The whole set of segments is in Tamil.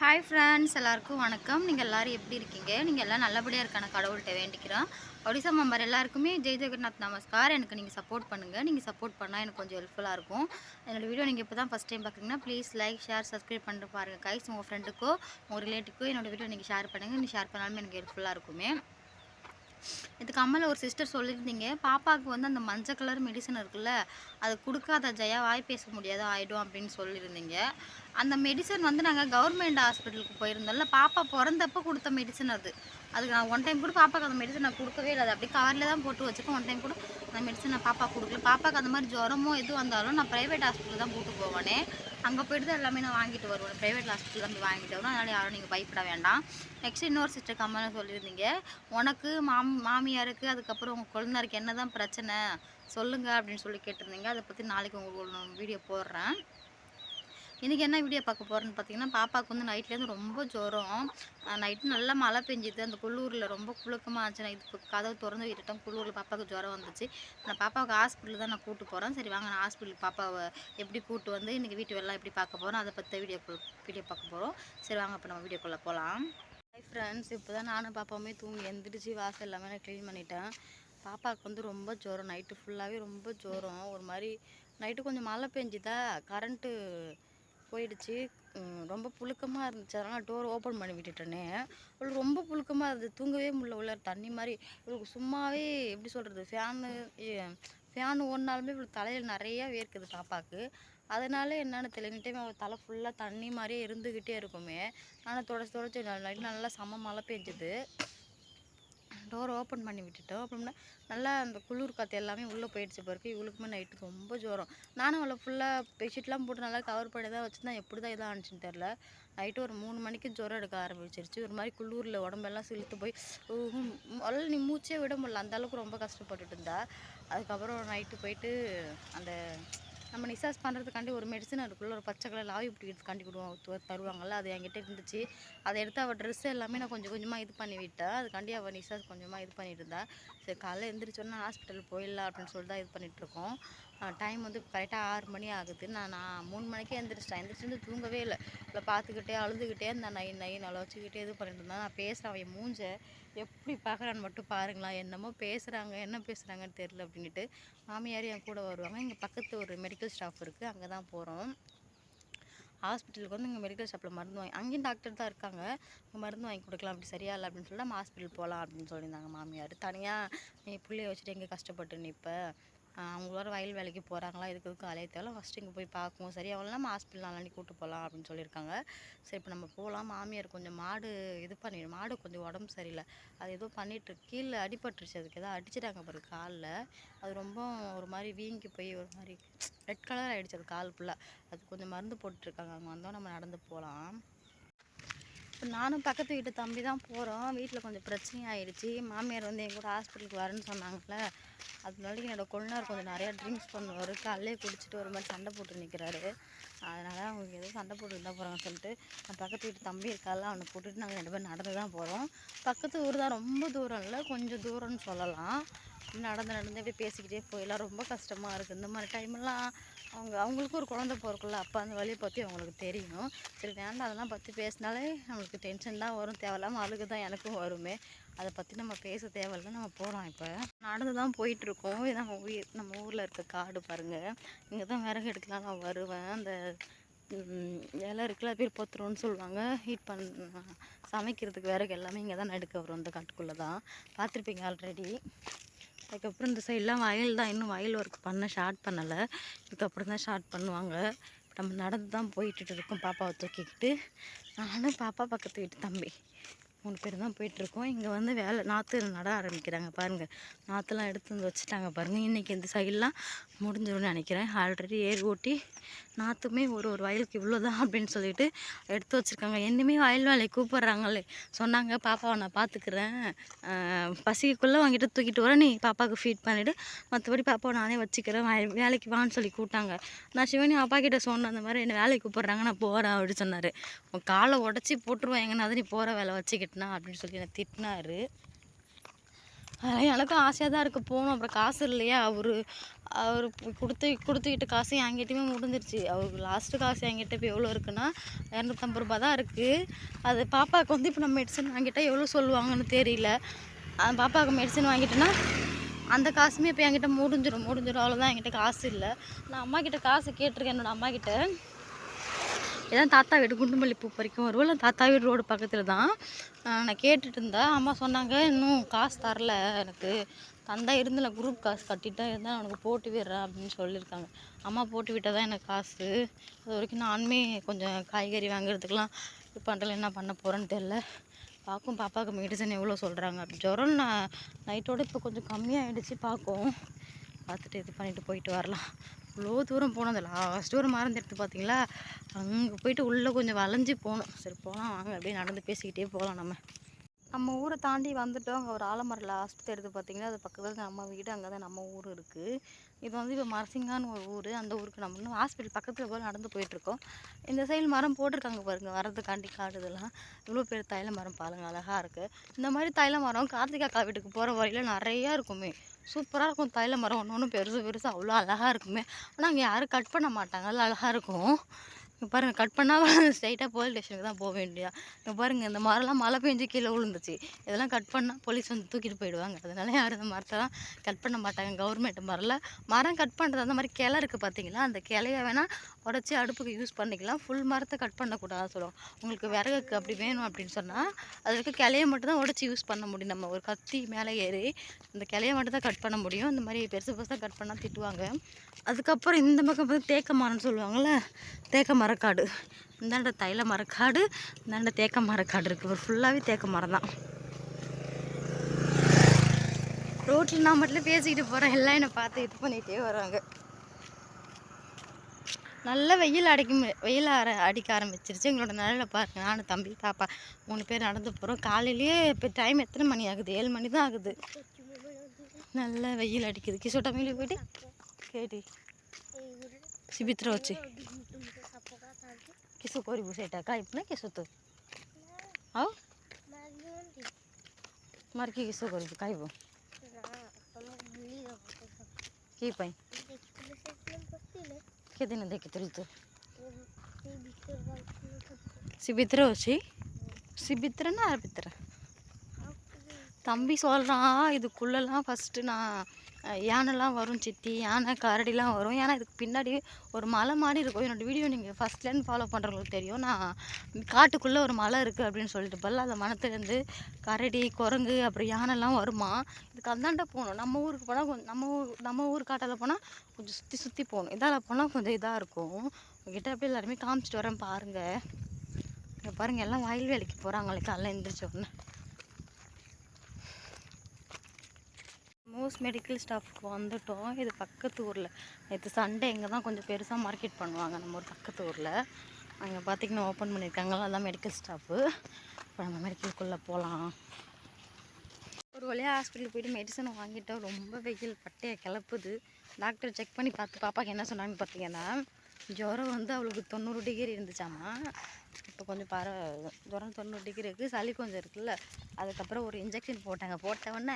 ஹாய் ஃப்ரெண்ட்ஸ் எல்லாருக்கும் வணக்கம். நீங்கள் எல்லோரும் எப்படி இருக்கீங்க? நீங்கள் எல்லாம் நல்லபடியாக இருக்கான கடவுள்கிட்ட வேண்டிக்கிறோம். ஒடிசா மெம்பர் எல்லாருக்குமே ஜெய் ஜெகநாத் நமஸ்கார். எனக்கு நீங்கள் சப்போர்ட் பண்ணுங்கள் நீங்கள் சப்போர்ட் பண்ணால் எனக்கு கொஞ்சம் ஹெல்ப்ஃபுல்லாக இருக்கும். என்னோட வீடியோ நீங்கள் இப்போ தான் ஃபஸ்ட் டைம் பார்க்குறீங்கன்னா ப்ளீஸ் லைக் ஷேர் சப்ஸ்கிரைப் பண்ணிட்டு பாருங்கள் கைஸ் உங்கள் ஃப்ரெண்டுக்கோ உங்கள் ரிலேட்டிவ்க்கோ என்னோட வீடியோ நீங்கள் ஷேர் பண்ணுங்கள் நீங்கள் ஷேர் பண்ணாலுமே எனக்கு ஹெல்ப்ஃபுல்லாக இருக்குமே. இது கம்மல ஒரு சிஸ்டர் சொல்லியிருந்தீங்க. பாப்பாவுக்கு வந்து அந்த மஞ்சள் கலர் மெடிசன் இருக்குல்ல அது கொடுக்காத ஜெயா வாய் பேச முடியாது ஆகிடும் அப்படின்னு சொல்லியிருந்தீங்க. அந்த மெடிசன் வந்து நாங்கள் கவர்மெண்ட் ஹாஸ்பிட்டலுக்கு போயிருந்தோம்ல பாப்பா பிறந்தப்போ கொடுத்த மெடிசன் அது. அதுக்கு நான் ஒன் டைம் கூட பாப்பாக்கு அந்த மெடிசன் நான் கொடுக்கவே இல்லை. அது அப்படியே காரில் தான் போட்டு வச்சுருக்கேன் ஒன் டைம் கூட அந்த மெடிசன் நான் பாப்பா கொடுக்கல. பாப்பாக்கு அந்த மாதிரி ஜுரமோ எது வந்தாலும் நான் ப்ரைவேட் ஹாஸ்பிட்டல் தான் கூட்டு போவானே. அங்கே போயிட்டு தான் எல்லாமே நான் வாங்கிட்டு வருவேன். ப்ரைவேட் ஹாஸ்பிட்டல் தான் போய் வாங்கிட்டு வருவோம் அதனால் யாரும் நீங்கள் பயப்பட வேண்டாம். நெக்ஸ்ட் இன்னொரு சிஸ்டர் கம்மன்னு சொல்லியிருந்தீங்க. உனக்கு மாம் மாமியாருக்கு அதுக்கப்புறம் உங்கள் குழந்தாருக்கு என்ன தான் பிரச்சனை? சொல்லுங்கள் அப்படின்னு சொல்லி கேட்டிருந்தீங்க. அதை பற்றி நாளைக்கு உங்களுக்கு வீடியோ போடுறேன். இன்றைக்கி என்ன வீடியோ பார்க்க போகிறேன்னு பார்த்தீங்கன்னா பாப்பாவுக்கு வந்து நைட்லேருந்து ரொம்ப ஜுரம். நைட்டு நல்லா மழை பெஞ்சுது. அந்த குள்ளூரில் ரொம்ப குழுக்கமாக இருந்துச்சு நான் இது கதவு திறந்து விட்டுட்டேன் குள்ளூரில் பாப்பாவுக்கு ஜுரம் வந்துச்சு. நான் பாப்பாவுக்கு ஹாஸ்பிட்டல் தான் நான் கூட்டு போகிறேன் சரி வாங்க நான் ஹாஸ்பிட்டலுக்கு பாப்பாவை எப்படி கூட்டு வந்து இன்றைக்கி வீட்டு வேலைலாம் எப்படி பார்க்க போகிறோம் அதை பற்றி வீடியோ வீடியோ பார்க்க போகிறோம் சரி வாங்க இப்போ நம்ம வீடியோக்குள்ளே போகலாம் ஹாய் ஃப்ரெண்ட்ஸ் இப்போ தான் நானும் பாப்பாவுமே தூங்கி எந்திரிச்சு வாசல் எல்லாமே நான் க்ளீன் பண்ணிட்டேன். பாப்பாவுக்கு வந்து ரொம்ப ஜோரம். நைட்டு ஃபுல்லாகவே ரொம்ப ஜோரம். ஒரு மாதிரி நைட்டு கொஞ்சம் மழை பெஞ்சுதா? கரண்ட்டு போயிடுச்சு. ரொம்ப புழுக்கமாக இருந்துச்சு. அதனால் டோர் ஓப்பன் பண்ணி விட்டுட்டேனே. அவளுக்கு ரொம்ப புழுக்கமாக இருந்தது. தூங்கவே முடியல. உள்ள தண்ணி மாதிரி இவளுக்கு சும்மாவே எப்படி சொல்கிறது ஃபேனு ஃபேன் ஓடினாலுமே இவளுக்கு தலையில் நிறையா வேர்க்குது பாப்பாவுக்கு அதனால என்னென்னு தெரியல. டைம் அவள் தலை ஃபுல்லாக தண்ணி மாதிரியே இருந்துக்கிட்டே இருக்குமே. ஆனால் தொடச்சி தொடச்சி நைட்டு நல்லா செம்ம மழை பெஞ்சுது. டோர் ஓப்பன் பண்ணி விட்டுட்டோம். அப்படின்னா நல்லா அந்த குளிர் காற்று எல்லாமே உள்ளே போயிடுச்சு பிறகு இவளுக்குமே நைட்டு ரொம்ப ஜுரம். நானும் அவளை ஃபுல்லாக பெட்ஷீட்லாம் போட்டு நல்லா கவர் பண்ணி தான் வச்சுருந்தேன். எப்படி தான் இதாக ஆனிச்சுன்னு தெரில நைட்டு ஒரு மூணு மணிக்கு ஜுரம் எடுக்க ஆரம்பிச்சிருச்சு. ஒரு மாதிரி குள்ளூரில் உடம்பெல்லாம் சிலுத்து போய் முதல்ல நீ மூச்சே விட முடியல. அந்த அளவுக்கு ரொம்ப கஷ்டப்பட்டுட்டு இருந்தா. அதுக்கப்புறம் நைட்டு போயிட்டு அந்த நம்ம நிசாஸ் பண்ணுறதுக்காண்டி ஒரு மெடிசன் இருக்குள்ள ஒரு பச்சை கலர் லாவி பிடிக்கிறதுக்காண்டி கொடுவோம் தருவாங்கல்ல அது என்கிட்ட இருந்துச்சு. அதை எடுத்து அவள் ட்ரெஸ் எல்லாமே நான் கொஞ்சம் கொஞ்சமாக இது பண்ணி விட்டேன் அதுக்காண்டி அவள் நிசாஸ் கொஞ்சமாக இது பண்ணிட்டு இருந்தா. சரி காலையில் எழுந்திரிச்சோன்னா ஹாஸ்பிட்டல் போயிடலாம் அப்படின்னு சொல்லிட்டு தான் இது பண்ணிட்டு இருக்கோம். டைம் வந்து கரெக்டாக ஆறு மணி ஆகுது. நான் நான் மூணு மணிக்கே எந்திரிச்சிட்டேன். எழுந்திரிச்சிட்டு தூங்கவே இல்லை. இல்லை பார்த்துக்கிட்டே அழுதுகிட்டே இருந்தேன் நை நை நல்லா வச்சுக்கிட்டே இது பண்ணிட்டு இருந்தேன் நான் பேசுகிறேன் அவன் மூஞ்ச எப்படி பார்க்குறான்னு மட்டும் பாருங்களேன். என்னமோ பேசுகிறாங்க என்ன பேசுகிறாங்கன்னு தெரில அப்படின்ட்டு மாமியார் என் கூட வருவாங்க. இங்கே பக்கத்து ஒரு மெடிக்கல் ஸ்டாஃப் இருக்குது அங்கே தான் போகிறோம் ஹாஸ்பிட்டலுக்கு வந்து இங்கே மெடிக்கல் ஷாப்பில் மருந்து வாங்கி அங்கேயும் டாக்டர் தான் இருக்காங்க. இங்கே மருந்து வாங்கி கொடுக்கலாம் அப்படி சரியா இல்லை அப்படின்னு சொல்லிட்டு நம்ம ஹாஸ்பிட்டல் போகலாம் அப்படின்னு சொல்லியிருந்தாங்க மாமியார். தனியாக நீ பிள்ளைய வச்சுட்டு எங்கே கஷ்டப்பட்டு நிற்ப அவங்களோட வயல் வேலைக்கு போகிறாங்களா இதுக்கு இதுக்கு அலைய தேவை ஃபஸ்ட்டு இங்கே போய் பார்க்குவோம். சரி அவ்வளோ நம்ம ஹாஸ்பிட்டல் நாளாண்டி கூட்டு போகலாம் அப்படின்னு சொல்லியிருக்காங்க. சரி இப்போ நம்ம போகலாம் மாமியார் கொஞ்சம் மாடு இது பண்ணி மாடு கொஞ்சம் உடம்பு சரியில்லை. அது ஏதோ பண்ணிட்டு கீழே அடிபட்டுருச்சு அதுக்கு ஏதோ அடிச்சிட்டாங்க பாரு காலில். அது ரொம்ப ஒரு மாதிரி வீங்கி போய் ஒரு மாதிரி ரெட் கலர் ஆகிடுச்சு அது கால் ஃபுல்லாக அது கொஞ்சம் மருந்து போட்டுருக்காங்க அங்கே வந்தோம் நம்ம நடந்து போகலாம் இப்போ நானும் பக்கத்து வீட்டு தம்பி தான் போகிறோம் வீட்டில் கொஞ்சம் பிரச்சனையாயிடுச்சு. மாமியார் வந்து என் கூட ஹாஸ்பிட்டலுக்கு வரேன்னு சொன்னாங்கல்ல. அதனால என்னோட கொழுனார் கொஞ்சம் நிறையா ட்ரிங்க்ஸ் பண்ணுவார். காலையிலே குடிச்சிட்டு ஒரு மாதிரி சண்டை போட்டு நிற்கிறாரு அதனால் அவங்களுக்கு எதுவும் சண்டை போட்டு இருந்தால் போகிறாங்கன்னு சொல்லிட்டு நான் பக்கத்து வீட்டு தம்பி இருக்கால அவனை போட்டுட்டு நாங்கள் ரெண்டு பேரும் நடந்து தான் போகிறோம் பக்கத்து ஊர் தான் ரொம்ப தூரம் இல்லை கொஞ்சம் தூரம்னு சொல்லலாம். நடந்து நடந்து அப்படியே பேசிக்கிட்டே போயிடலாம் ரொம்ப கஷ்டமாக இருக்குது இந்த மாதிரி டைம்லாம் அவங்க அவங்களுக்கும் ஒரு குழந்த பிறக்குள்ள அப்போ அந்த வழியை பற்றி அவங்களுக்கு தெரியும் சரி வேண்டாம் அதெல்லாம் பற்றி பேசினாலே நம்மளுக்கு டென்ஷன் தான் வரும். தேவையில்லாமல் அழுகு தான் எனக்கும் வருமே. அதை பற்றி நம்ம பேச தேவையில்ல நம்ம போகிறோம் இப்போ. நடந்து தான் போயிட்டுருக்கோம். நம்ம உயிர் நம்ம ஊரில் இருக்க காடு பாருங்கள் இங்கே தான் விறகு எடுக்கலாம் நான் வருவேன். அந்த ம், இலை இருக்குல்ல பேர் பொத்துருன்னு சொல்லுவாங்க. ஹீட் பண்ண சமைக்கிறதுக்கு விறகு எல்லாமே இங்கே தான் எடுக்க வரும் இந்த காட்டுக்குள்ளே தான் பார்த்துருப்பீங்க ஆல்ரெடி அதுக்கப்புறம் இந்த சைட்லாம் வயல் தான். இன்னும் வயல் ஒர்க் பண்ண ஸ்டார்ட் பண்ணலை. இதுக்கப்புறம் தான் ஸ்டார்ட் பண்ணுவாங்க. நம்ம நடந்து தான் போயிட்டு இருக்கோம். பாப்பாவை தூக்கிக்கிட்டு. நானும் பாப்பா பக்கத்து வீட்டு தம்பி. மூணு பேர் தான் போயிட்டுருக்கோம். இங்கே வந்து வேலை நாற்று நட ஆரம்பிக்கிறாங்க பாருங்கள் நாற்றுலாம் எடுத்து வந்து வச்சுட்டாங்க பாருங்கள் இன்றைக்கி இந்த சைடெலாம் முடிஞ்சிடும்னு நினைக்கிறேன். ஆல்ரெடி ஏர் ஓட்டி நாற்றுமே ஒரு ஒரு வயலுக்கு இவ்வளோ தான் அப்படின்னு சொல்லிட்டு எடுத்து வச்சுருக்காங்க. என்னையுமே வயல் வேலையை கூப்பிட்றாங்களே. சொன்னாங்க பாப்பாவை நான் பார்த்துக்கிறேன். பசிக்குள்ளே வாங்கிட்டு தூக்கிட்டு வரேன். நீ பாப்பாவுக்கு ஃபீட் பண்ணிவிடு மற்றபடி பாப்பாவை நானே வச்சுக்கிறேன். வேலைக்கு வான்னு சொல்லி கூப்பிட்டாங்க. நான் சிவனி அப்பா சொன்ன சொன்னேன் அந்த மாதிரி என்னை வேலைக்கு கூப்பிட்றாங்க. நான் போகிறேன் அப்படின்னு சொன்னார். உன் காலை உடச்சி போட்டுருவேன். எங்கன்னா நீ போகிற வேலை திட்டினா அப்படின்னு சொல்லி என்னை திட்டினாரு. அதெல்லாம் எனக்கும் ஆசையாக தான் இருக்குது போகணும். அப்புறம் காசு இல்லையா? அவர் அவர் கொடுத்து கொடுத்துக்கிட்ட காசு என்கிட்டயுமே முடிஞ்சிருச்சு. அவருக்கு லாஸ்ட்டு காசு என்கிட்ட இப்போ எவ்வளோ இருக்குன்னா இரநூத்தம்பது ரூபா தான் இருக்குது அது பாப்பாவுக்கு வந்து இப்போ நம்ம மெடிசன் வாங்கிட்டால் எவ்வளோ சொல்லுவாங்கன்னு தெரியல. அந்த பாப்பாவுக்கு மெடிசன் வாங்கிட்டேன்னா அந்த காசுமே இப்போ என்கிட்ட முடிஞ்சிடும் முடிஞ்சிடும் அவ்வளோதான் என்கிட்ட காசு இல்லை. நான் அம்மாக்கிட்ட காசு கேட்டிருக்கேன். என்னோடய அம்மாக்கிட்ட இதான் தாத்தா வீடு குண்டுமல்லி பூ பறிக்கும் வருவோம் தாத்தா வீடு ரோடு பக்கத்தில் தான். நான் கேட்டுட்டு இருந்தேன் அம்மா சொன்னாங்க இன்னும் காசு தரல எனக்கு தந்தா இருந்தில் குரூப் காசு கட்டிட்டேன் இருந்தால் உனக்கு போட்டு விடுறேன் அப்படின்னு சொல்லியிருக்காங்க. அம்மா போட்டு விட்டால் தான் எனக்கு காசு. அது வரைக்கும் நானுமே கொஞ்சம் காய்கறி வாங்குறதுக்கெலாம் இது பண்ணுறல என்ன பண்ண போகிறேன்னு தெரில பார்க்கும் பாப்பாவுக்கு மெடிசன் எவ்வளோ சொல்கிறாங்க அப்படி ஜுரம் நான் நைட்டோட இப்போ கொஞ்சம் கம்மியாகிடுச்சு பார்க்கும். பார்த்துட்டு இது பண்ணிவிட்டு போயிட்டு வரலாம். இவ்வளோ தூரம் போனோம். அந்த லாஸ்ட் ஒரு மரம் எடுத்து பார்த்தீங்களா அங்கே போயிட்டு உள்ளே கொஞ்சம் வளைஞ்சு போகணும் சரி போகலாம் வாங்க. அப்படியே நடந்து பேசிக்கிட்டே போகலாம் நம்ம. நம்ம ஊரை தாண்டி வந்துட்டோம். அங்கே ஒரு ஆலமரம் லாஸ்ட் எடுத்து பார்த்தீங்கன்னா அது பக்கத்தில் நம்ம வீடு அங்கே தான் நம்ம ஊர் இருக்குது இது வந்து இப்போ மரசிங்கான்னு ஒரு ஊர். அந்த ஊருக்கு நம்ம இன்னும் ஹாஸ்பிட்டல் பக்கத்தில் போய் நடந்து போயிட்டுருக்கோம் இந்த சைடு மரம் போட்டிருக்காங்க பாருங்க. வரதுக்காண்டி காடு இதெல்லாம் இவ்வளோ பேர் தைல மரம் பாருங்க. அழகாக இருக்குது இந்த மாதிரி தைல மரம் கார்த்திகா அக்கா வீட்டுக்கு போகிற வரையில் நிறையா இருக்குமே. சூப்பராக இருக்கும் தைல மரம். ஒன்று ஒன்று பெருசு பெருசு அவ்வளோ அழகாக இருக்குமே. ஆனால் அங்கே யாரும் கட் பண்ண மாட்டாங்க. அது அழகாக இருக்கும். இங்கே பாருங்கள் கட் பண்ணால் ஸ்ட்ரைட்டாக போலீஸ் ஸ்டேஷனுக்கு தான் போக வேண்டியதா? இங்கே பாருங்கள் இந்த மரம்லாம் மழை பெஞ்சு கீழே விழுந்துச்சு இதெல்லாம் கட் பண்ணால் போலீஸ் வந்து தூக்கிட்டு போயிடுவாங்க அதனால யாரும் இந்த மரத்தெல்லாம் கட் பண்ண மாட்டாங்க. கவர்மெண்ட் மரம்ல மரம் கட் பண்ணுறது அந்த மாதிரி கிளை இருக்குது பார்த்தீங்களா அந்த கிளைய வேணால் உடச்சி அடுப்புக்கு யூஸ் பண்ணிக்கலாம். ஃபுல் மரத்தை கட் பண்ணக்கூடாது சொல்லுவோம் உங்களுக்கு விறகுக்கு அப்படி வேணும் அப்படின்னு சொன்னால் அதுக்கு கிளைய மட்டும் தான் உடச்சி யூஸ் பண்ண முடியும். நம்ம ஒரு கத்தி மேலே ஏறி அந்த கிளைய மட்டும் தான் கட் பண்ண முடியும். இந்த மாதிரி பெருசு பெருசாக கட் பண்ணால் திட்டுவாங்க. அதுக்கப்புறம் இந்த பக்கம் பார்த்து தேக்க மரம்னு சொல்லுவாங்கள்ல தேக்க மரம் மரக்காடு. இந்தாண்ட தைல மரக்காடு இந்தாண்ட தேக்க மரக்காடு இருக்குது ஒரு ஃபுல்லாகவே தேக்க மரம் தான். ரோட்டில் நான் மட்டும் பேசிக்கிட்டு போகிறேன் எல்லாம் என்னை பார்த்து இது பண்ணிகிட்டே வராங்க. நல்லா வெயில் அடிக்கும் வெயில் அர அடிக்க ஆரம்பிச்சிருச்சு. எங்களோட நிழல பாருங்க. நானும் தம்பி பாப்பா மூணு பேர் நடந்து போகிறோம் காலையிலேயே இப்போ டைம் எத்தனை மணி ஆகுது? ஏழு மணி தான் ஆகுது. நல்லா வெயில் அடிக்குது. கிசோட்டா மீலி போயிட்டு கேட்டி சிபித்ரா வச்சு. কিসু করবু সেটা খাইব না কিসু তো আও মার কি কিসু করবু খাইব কি পাই কেদিন দেখিছিল তো সে ভিতরে অছি சி பித்திரன்னா அரை பித்திரன் தம்பி சொல்கிறான் இதுக்குள்ளெல்லாம் ஃபஸ்ட்டு நான் யானைலாம் வரும் சித்தி யானை கரடிலாம் வரும். ஏன்னா இதுக்கு பின்னாடி ஒரு மலை மாதிரி இருக்கும். என்னோடய வீடியோ நீங்கள் ஃபஸ்ட்லேருந்து ஃபாலோ பண்ணுறவங்களுக்கு தெரியும். நான் காட்டுக்குள்ளே ஒரு மலை இருக்குது அப்படின்னு சொல்லிட்டு பல்ல அந்த மனத்துலேருந்து கரடி குரங்கு அப்புறம் யானைலாம் வருமா? இதுக்கு அந்தாண்ட போகணும். நம்ம ஊருக்கு போனால் கொஞ்சம் நம்ம ஊர் நம்ம ஊர் காட்டால் போனால் கொஞ்சம் சுற்றி சுற்றி போகணும். இதால் போனால் கொஞ்சம் இதாக இருக்கும். உங்ககிட்ட அப்படியே எல்லாருமே காமிச்சிட்டு வரேன் பாருங்கள் இங்கே பாருங்கள் எல்லாம் வயல் வேலைக்கு போகிறாங்களே காலைல எழுந்திரிச்சோன்னு உடனே மோஸ் மெடிக்கல் ஸ்டாஃப்க்கு வந்துட்டோம். இது பக்கத்து ஊரில். நேற்று சண்டே இங்கே தான் கொஞ்சம் பெருசாக மார்க்கெட் பண்ணுவாங்க. நம்ம ஒரு பக்கத்து ஊரில். அங்கே பார்த்திங்கன்னா ஓப்பன் பண்ணியிருக்காங்களா அதான் மெடிக்கல் ஸ்டாஃபு இப்போ நம்ம மெடிக்கலுக்குள்ளே போகலாம் ஒரு வழியாக ஹாஸ்பிட்டலுக்கு போயிட்டு மெடிசன் வாங்கிட்டோம் ரொம்ப வெயில். பட்டையை கிளப்புது. டாக்டர் செக் பண்ணி பார்த்து பாப்பாவுக்கு என்ன சொன்னாங்கன்னு பார்த்தீங்கன்னா ஜுரம் வந்து அவளுக்கு தொண்ணூறு டிகிரி இருந்துச்சாமா? இப்போ கொஞ்சம் பர ஜுரம் தொண்ணூறு டிகிரி இருக்குது சளி கொஞ்சம் இருக்குல்ல. அதுக்கப்புறம் ஒரு இன்ஜெக்ஷன் போட்டாங்க. போட்ட உடனே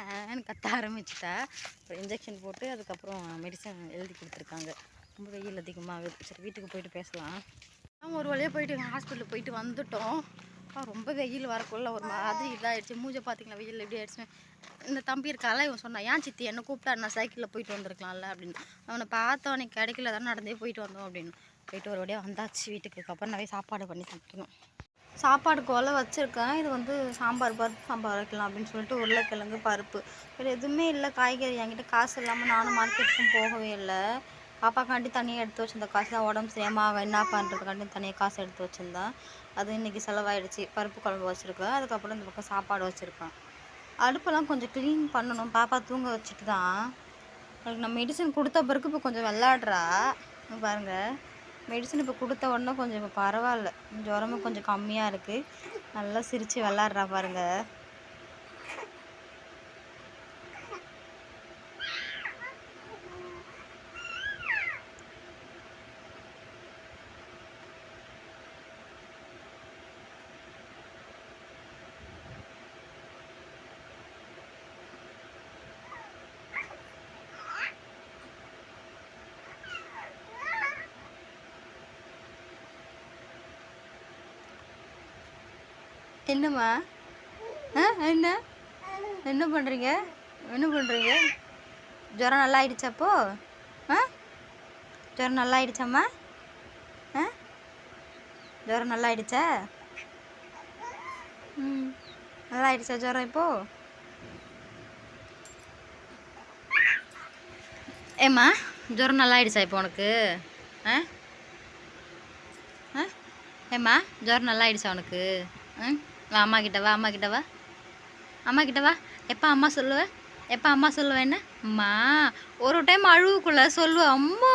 கத்த ஆரம்பிச்சிட்டா. அப்புறம் இன்ஜெக்ஷன் போட்டு அதுக்கப்புறம் மெடிசன் எழுதி கொடுத்துருக்காங்க. ரொம்ப வெயில் அதிகமாக சரி வீட்டுக்கு போயிட்டு பேசலாம். நாங்கள் ஒரு வழியாக போயிட்டு ஹாஸ்பிட்டலுக்கு போயிட்டு வந்துட்டோம். அப்பா, ரொம்ப வெயில் வரக்குள்ள ஒரு மாதிரி இதாகிடுச்சு மூஞ்சை பார்த்தீங்களா வெயில் எப்படி ஆயிடுச்சு இந்த தம்பி இருக்கால இவன் சொன்னான் ஏன் சித்தி என்ன கூப்பிட்டா? நான் சைக்கிளில் போயிட்டு வந்திருக்கலாம்ல? அப்படின்னு. அவனை பார்த்தவனே கிடைக்கல தான் நடந்தே போயிட்டு வந்தோம் அப்படின்னு. போயிட்டு ஒரு வழியாக வந்தாச்சு வீட்டுக்கு. அப்புறம் நிறைய சாப்பாடு பண்ணி சாப்பிட்டணும் சாப்பாடு கோலை வச்சுருக்கேன். இது வந்து சாம்பார் பருப்பு சாம்பார் வைக்கலாம் அப்படின்னு சொல்லிட்டு உருளைக்கிழங்கு பருப்பு. வேறு எதுவுமே இல்லை. காய்கறி என்கிட்ட காசு இல்லாமல் நானும் மார்க்கெட்டுக்கும் போகவே இல்லை. பாப்பாக்காண்டி தனியாக எடுத்து வச்சிருந்த காசு தான் உடம்பு சரியாமல் அவள் என்ன பண்ணுறதுக்காண்டி தனியாக காசு எடுத்து வச்சுருந்தேன். அது இன்றைக்கி செலவாயிடுச்சு. பருப்பு குழம்பு வச்சுருக்கேன். அதுக்கப்புறம் இந்த பக்கம் சாப்பாடு வச்சுருக்கேன். அடுப்பெல்லாம் கொஞ்சம் க்ளீன் பண்ணணும். பாப்பா தூங்க வச்சுட்டு தான். அவளுக்கு நான் மெடிசன் கொடுத்த பிறகு இப்போ கொஞ்சம் விளாட்றா பாருங்கள் மெடிசன் இப்போ கொடுத்த உடனே கொஞ்சம் இப்போ பரவாயில்ல. ஜுரமும் கொஞ்சம் கம்மியாக இருக்குது நல்லா சிரித்து விளாட்றா பாருங்கள் என்னம்மா? ஆ என்ன? என்ன பண்ணுறீங்க என்ன பண்ணுறீங்க ஜுரம் நல்லா ஆயிடுச்சாப்போ ஆ? ஜுரம் நல்லா ஆயிடுச்சாம்மா ஆ? ஜுரம் நல்லா ஆயிடுச்சா ம் நல்லா ஆயிடுச்சா ஜுரம் இப்போ? ஏம்மா ஜுரம் நல்லா ஆயிடுச்சா இப்போ உனக்கு? ஆ? ஆ? ஏம்மா ஜுரம் நல்லா ஆயிடுச்சா உனக்கு? ஆ வா அம்மா கிட்ட வா அம்மா கிட்ட வா. அம்மா கிட்ட வா. எப்போ அம்மா சொல்லுவேன் எப்போ அம்மா சொல்லுவேன் என்ன? அம்மா ஒரு டைம் அழுவுக்குள்ள சொல்லுவேன் அம்மா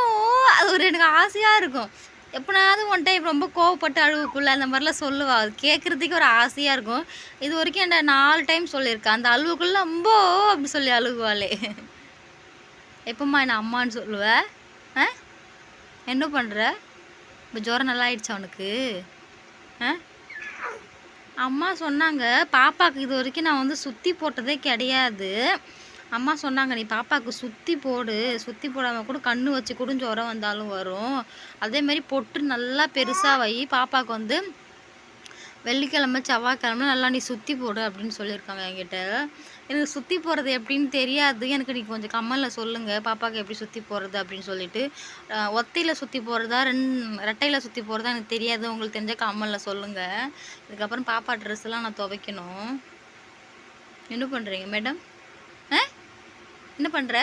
அது ஒரு எனக்கு ஆசையாக இருக்கும். எப்படினாவது ஒன் டைம் ரொம்ப கோவப்பட்டு அழுவுக்குள்ள அந்த மாதிரிலாம் சொல்லுவா. அது கேட்குறதுக்கு ஒரு ஆசையாக இருக்கும். இது வரைக்கும் என்ன நாலு டைம் சொல்லியிருக்கேன் அந்த அழுவுக்குள்ள ரொம்ப அப்படி சொல்லி அழுகுவாளே. எப்பம்மா என்ன அம்மான்னு சொல்லுவ? ஆ? என்ன பண்ணுற இப்போ ஜுரம் நல்லா ஆயிடுச்சு உனக்கு? ஆ? அம்மா சொன்னாங்க பாப்பாவுக்கு இது வரைக்கும் நான் வந்து சுற்றி போட்டதே கிடையாது. அம்மா சொன்னாங்க நீ பாப்பாவுக்கு சுற்றி போடு. சுற்றி போடாமல் கூட கண்ணு வச்சு கூட ஜுரம் வந்தாலும் வரும். அதேமாரி பொட்டு நல்லா பெருசாக வை. பாப்பாவுக்கு வந்து வெள்ளிக்கிழமை செவ்வாய்க்கிழமை நல்லா நீ சுற்றி போடு அப்படின்னு சொல்லியிருக்காங்க என்கிட்ட. எனக்கு சுற்றி போகிறது எப்படின்னு தெரியாது. எனக்கு நீங்கள் கொஞ்சம் கம்மலில் சொல்லுங்கள் பாப்பாவுக்கு எப்படி சுற்றி போகிறது அப்படின்னு சொல்லிட்டு. ஒத்தையில் சுற்றி போகிறதா ரெண் ரெட்டையில் சுற்றி போகிறதா எனக்கு தெரியாது. உங்களுக்கு தெரிஞ்ச கம்மலில் சொல்லுங்கள் இதுக்கப்புறம் பாப்பா ட்ரெஸ்லாம் நான் துவைக்கணும். என்ன பண்ணுறீங்க மேடம் ஆ? என்ன பண்ணுற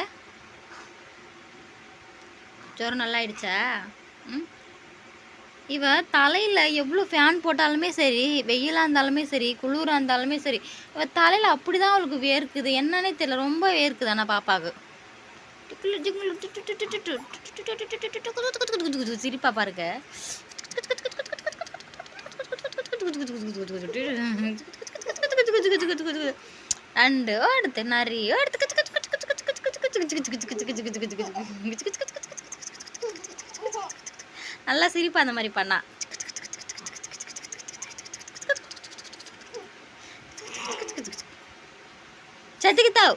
ஜுரம் நல்லா ஆயிடுச்சா? ம்? இவ தலையில் எவ்வளோ ஃபேன் போட்டாலுமே சரி வெயிலாக இருந்தாலுமே சரி குளிராக இருந்தாலுமே சரி இவ தலையில் அப்படி தான் அவளுக்கு வேர்க்குது என்னன்னே தெரியல ரொம்ப வேர்க்குது ஆனால் பாப்பாவுக்கு சிரிப்பா பாருங்க அண்டு அடுத்து நிறைய அடுத்து நல்லா சிரிப்பா அந்த மாதிரி பண்ணா చెతికితావు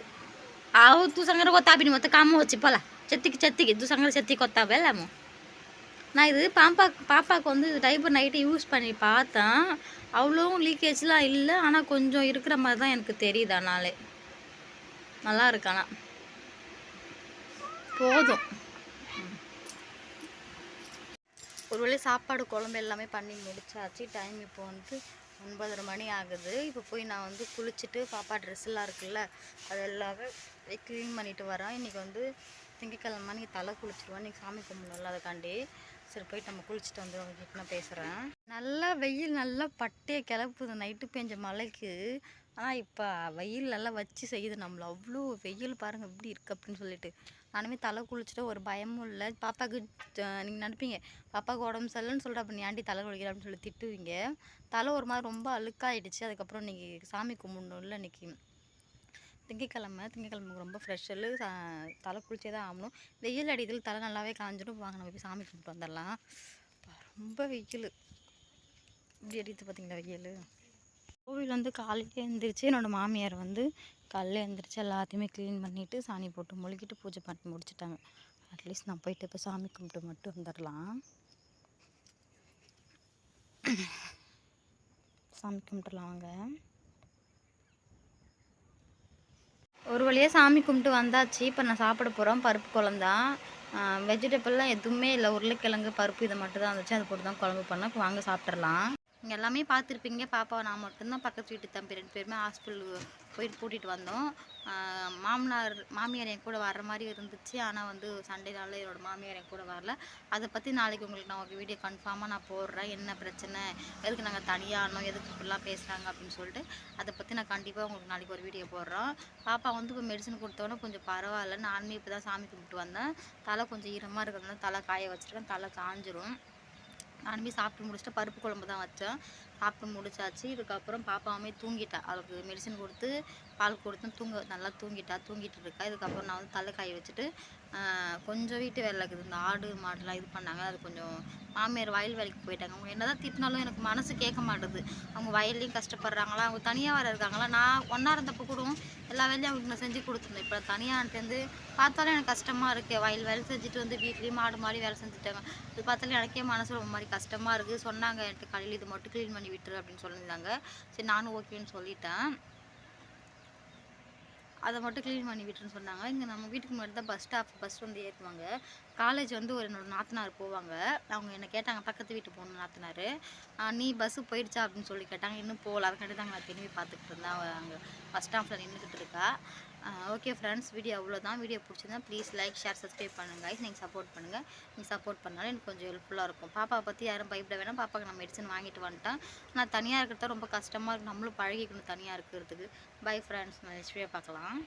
ఆవు తూ సంగర కొత్తాపిని మొత్తం కమ్మ వచ్చి పోలా చెత్తికి చెత్తికి తూ సంగర చెత్తికి கொத்தாவு எல்லாமோ நான் இது பாப்பா பாப்பாவுக்கு வந்து இது டைப்பர் நைட்டு யூஸ் பண்ணி பார்த்தேன் அவ்வளோ லீக்கேஜ்லாம் இல்லை ஆனால் கொஞ்சம் இருக்கிற மாதிரி தான் எனக்கு தெரியுது ஆனாலே நல்லா இருக்கு ஆனா போதும் ஒரு வேளை சாப்பாடு குழம்பு எல்லாமே பண்ணி முடிச்சாச்சு. டைம் இப்போ வந்து ஒன்பதரை மணி ஆகுது. இப்போ போய் நான் வந்து குளிச்சுட்டு பாப்பா ட்ரெஸ் எல்லாம் இருக்குல்ல அது எல்லாமே க்ளீன் பண்ணிட்டு வரேன். இன்றைக்கி வந்து திங்கக்கிழமை நீங்கள் தலை குளிச்சிருவேன். இன்றைக்கி சாமி கும்பிடணும்ல அதுக்காண்டி சரி போயிட்டு நம்ம குளிச்சுட்டு வந்து உங்ககிட்ட நான் பேசுகிறேன் நல்லா வெயில் நல்லா பட்டையை கிளப்புது. நைட்டு பெஞ்ச மழைக்கு. ஆனால் இப்போ வெயில் நல்லா வச்சு செய்யுது. நம்மளை அவ்வளோ வெயில் பாருங்கள் எப்படி இருக்குது அப்படின்னு சொல்லிட்டு. நானுமே தலை குளிச்சுட்டு ஒரு பயமும் இல்லை. பாப்பாவுக்கு நீங்கள் நினைப்பீங்க பாப்பாவுக்கு உடம்பு சரியில்லைன்னு சொல்கிற அப்போ நீ ஆண்டி தலை குளிக்கிற அப்படின்னு சொல்லி திட்டுவீங்க. தலை ஒரு மாதிரி ரொம்ப அழுக்காயிடுச்சு. அதுக்கப்புறம் இன்னைக்கு சாமி கும்பிடணும்ல இன்னைக்கு திங்கக்கிழமை. திங்கக்கிழமைக்கு ரொம்ப ஃப்ரெஷ்ஷல் தலை குளிச்சே தான் ஆகணும். வெயில் அடிதல் தலை நல்லாவே காஞ்சிடும். வாங்க நம்ம போய் சாமி கும்பிட்டு வந்துடலாம். ரொம்ப வெயில். இப்படி அடித்து பார்த்தீங்களா வெயில்? கோவில் வந்து காலையிலே எழுந்திரிச்சு என்னோடய மாமியார் வந்து காலைல எழுந்திரிச்சு எல்லாத்தையுமே க்ளீன் பண்ணிவிட்டு சாணி போட்டு முழுகிட்டு பூஜை பண்ணி முடிச்சிட்டாங்க. அட்லீஸ்ட் நான் போயிட்டு இப்போ சாமி கும்பிட்டு மட்டும் வந்துடலாம் சாமி கும்பிட்டுலாம் வாங்க. ஒரு வழியாக சாமி கும்பிட்டு வந்தாச்சு. இப்போ நான் சாப்பிட போகிறோம் பருப்பு குழந்தான் வெஜிடபிள்லாம் எதுவுமே இல்லை. உருளைக்கிழங்கு பருப்பு இதை மட்டும் தான் இருந்துச்சு. அது போட்டு தான் குழம்பு பண்ணேன் இப்போ வாங்க சாப்பிட்றலாம் நீங்கள் எல்லாமே பார்த்துருப்பீங்க. பாப்பாவை நான் மட்டும்தான் பக்கத்து வீட்டு தம்பி ரெண்டு பேருமே ஹாஸ்பிட்டல் போயிட்டு கூட்டிகிட்டு வந்தோம். மாமனார் மாமியார் என் கூட வர்ற மாதிரி இருந்துச்சு. ஆனால் வந்து சண்டேனால என்னோடய மாமியார் என் கூட வரல. அதை பற்றி நாளைக்கு உங்களுக்கு நான் ஒரு வீடியோ கன்ஃபார்மாக நான் போடுறேன். என்ன பிரச்சனை? எதுக்கு நாங்கள் தனியானோம் எதுக்கு இப்படிலாம் பேசுகிறாங்க அப்படின்னு சொல்லிட்டு அதை பற்றி நான் கண்டிப்பாக உங்களுக்கு நாளைக்கு ஒரு வீடியோ போடுறோம். பாப்பா வந்து இப்போ மெடிசன் கொடுத்தோன்னே கொஞ்சம் பரவாயில்ல. நானுமே இப்போ தான் சாமி கும்பிட்டு வந்தேன். தலை கொஞ்சம் ஈரமாக இருக்கிறதுனால தலை காய வச்சுருக்கேன். தலை காஞ்சிரும். நானுமே சாப்பிட்டு முடிச்சுட்டு பருப்பு குழம்பு தான் வச்சேன். சாப்பிட்டு முடிச்சாச்சு. இதுக்கப்புறம் பாப்பாவுமே தூங்கிட்டேன் அவளுக்கு மெடிசன் கொடுத்து பால் கொடுத்து தூங்க நல்லா தூங்கிட்டா தூங்கிட்டு இருக்கா. இதுக்கப்புறம் நான் வந்து தலை காய வச்சுட்டு கொஞ்சம் வீட்டு வேலை இருக்குது. இந்த ஆடு மாடுலாம் இது பண்ணாங்க. அது கொஞ்சம் மாமியார் வயல் வேலைக்கு போயிட்டாங்க. அவங்க என்னதான் திட்டினாலும் எனக்கு மனசு கேட்க மாட்டுது. அவங்க வயல்லையும் கஷ்டப்படுறாங்களா? அவங்க தனியாக வர இருக்காங்களா? நான் ஒன்றா இருந்தப்போ கூட எல்லா வேலையும் அவங்களுக்கு நான் செஞ்சு கொடுத்துருந்தேன். இப்போ தனியாகிட்டேருந்து பார்த்தாலும் எனக்கு கஷ்டமாக இருக்குது வயல் வேலை செஞ்சுட்டு வந்து வீட்லேயும் மாடு மாடி வேலை செஞ்சுட்டாங்க. இது பார்த்தாலும் எனக்கே மனசு ரொம்ப மாதிரி கஷ்டமாக இருக்குது சொன்னாங்க என்கிட்ட காலையில் இது மட்டும் க்ளீன் பண்ணி பண்ணி விட்டுரு அப்படின்னு சொல்லியிருந்தாங்க. சரி நானும் ஓகேன்னு சொல்லிட்டேன். அதை மட்டும் க்ளீன் பண்ணி விட்டுருன்னு சொன்னாங்க. இங்கே நம்ம வீட்டுக்கு முன்னாடி தான் பஸ் ஸ்டாப் பஸ் வந்து ஏற்றுவாங்க காலேஜ் வந்து ஒரு என்னோட நாத்தனார் போவாங்க. அவங்க என்னை கேட்டாங்க பக்கத்து வீட்டு போகணும் நாத்தனார். நீ பஸ்ஸு போயிடுச்சா? அப்படின்னு சொல்லி கேட்டாங்க. இன்னும் போகல. அதுக்காண்டி தான் நான் திரும்பி பார்த்துக்கிட்டு இருந்தேன். அங்கே பஸ் ஸ்டாப்பில் நின்றுக்கிட்டு இருக்கா. ஓகே ஃப்ரெண்ட்ஸ் வீடியோ அவ்வளோதான் வீடியோ பிடிச்சிருந்தா ப்ளீஸ் லைக் ஷேர் சப்ஸ்கிரைப் பண்ணுங்கள் நீங்கள் சப்போர்ட் பண்ணுங்கள் நீங்கள் சப்போர்ட் பண்ணாலும் எனக்கு கொஞ்சம் ஹெல்ப்ஃபுல்லாக இருக்கும். பாப்பா பற்றி யாரும் பயப்பட வேணாம். பாப்பாக்கு நான் மெடிசன் வாங்கிட்டு வந்துட்டேன். நான் தனியாக இருக்கிறது ரொம்ப கஷ்டமாக இருக்கும் நம்மளும் பழகிக்கணும் தனியாக இருக்கிறதுக்கு. பை ஃப்ரெண்ட்ஸ் நான் நெக்ஸ்ட் வீடியோ பார்க்கலாம்.